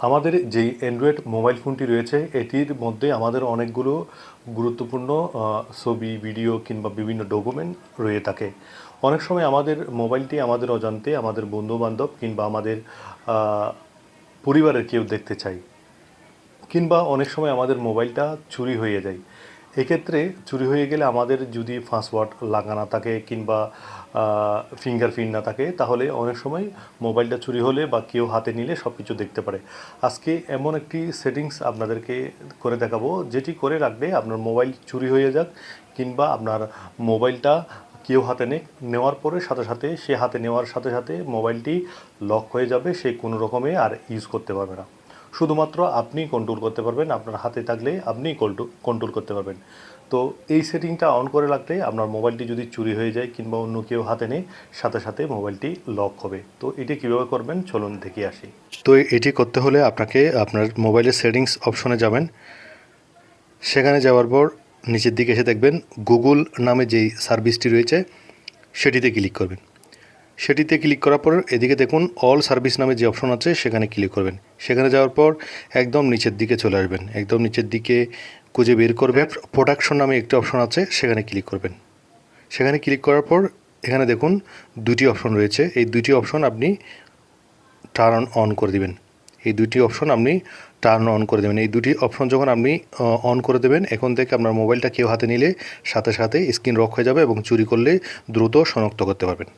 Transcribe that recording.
আমাদের যেই Android mobile ফোনটি রয়েছে, এটির মধ্যে আমাদের অনেকগুলো গুরুত্বপূর্ণ ছবি ভিডিও কিংবা বিভিন্ন ডকুমেন্ট রয়ে থাকে। অনেক সময় আমাদের মোবাইলটি আমাদের অজান্তে আমাদের বন্ধুবান্ধব কিংবা আমাদের পরিবারের কেউ দেখতে চাই কিংবা অনেক সময় আমাদের মোবাইলটা চুরি হয়ে যায়। এক্ষেত্রে চুরি হয়ে গেলে আমাদের যদি পাসওয়ার্ড লাগানো থাকে কিংবা ফিঙ্গারপ্রিন্ট না থাকে, তাহলে অনেক সময় মোবাইলটা চুরি হলে বা কেউ হাতে নিলে সব কিছু দেখতে পারে। আজকে এমন একটি সেটিংস আপনাদেরকে করে দেখাবো, যেটি করে রাখলে আপনার মোবাইল চুরি হয়ে যাক কিংবা আপনার মোবাইলটা কেউ হাতে নে নেওয়ার পরে সাথে সাথে সে হাতে নেওয়ার সাথে সাথে মোবাইলটি লক হয়ে যাবে, সে কোনো রকমে আর ইউজ করতে পারবে না। শুধুমাত্র আপনি কন্ট্রোল করতে পারবেন, আপনার হাতে থাকলে আপনি কন্ট্রোল করতে পারবেন। তো এই সেটিংটা অন করে রাখলে আপনার মোবাইলটি যদি চুরি হয়ে যায় কিংবা অন্য কেউ হাতে নেই সাথে সাথে মোবাইলটি লক হবে। তো এটি কীভাবে করবেন? চলুন দেখে আসি। তো এটি করতে হলে আপনাকে আপনার মোবাইলের সেটিংস অপশনে যাবেন। সেখানে যাওয়ার পর নিচের দিকে এসে দেখবেন গুগল নামে যেই সার্ভিসটি রয়েছে, সেটিতে ক্লিক করবেন। সেটিতে ক্লিক করার পর এদিকে দেখুন অল সার্ভিস নামে যে অপশন আছে, সেখানে ক্লিক করবেন। সেখানে যাওয়ার পর একদম নিচের দিকে চলে আসবেন। একদম নিচের দিকে খুঁজে বের করবে। প্রোডাকশন নামে একটি অপশন আছে, সেখানে ক্লিক করবেন। সেখানে ক্লিক করার পর এখানে দেখুন দুটি অপশন রয়েছে। এই দুটি অপশন আপনি টার্ন অন করে দিবেন। এই দুটি অপশন আপনি টার্ন অন করে দেবেন। এই দুটি অপশন যখন আপনি অন করে দেবেন, এখন থেকে আপনার মোবাইলটা কেউ হাতে নিলে সাথে সাথে স্ক্রিন রক হয়ে যাবে এবং চুরি করলে দ্রুত শনাক্ত করতে পারবেন।